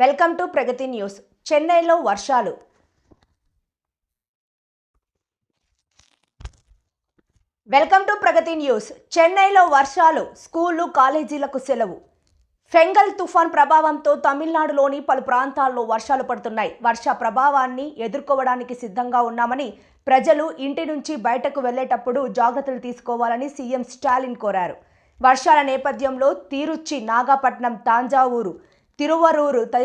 Welcome to Pragati news. చెన్నైలో వర్షాలు. Welcome to Pragati news. చెన్నైలో వర్షాలు స్కూళ్ళు కాలేజీలకు సెలవు. ఫెంగల్ తుఫాన్ ప్రభావంతో తమిళనాడులోని పలు ప్రాంతాల్లో వర్షాలు పడుతున్నాయి. వర్ష ప్రభావాన్ని ఎదుర్కోవడానికి సిద్ధంగా ఉన్నామని ప్రజలు ఇంటి నుంచి బయటకు వెళ్ళేటప్పుడు జాగ్రత్తలు తీసుకోవాలని సీఎం స్టాలిన్ కోరారు. వర్షాల నేపథ్యంలో తీరుచ్చి నాగపట్నం తాంజావూరు திருவாரூர் தை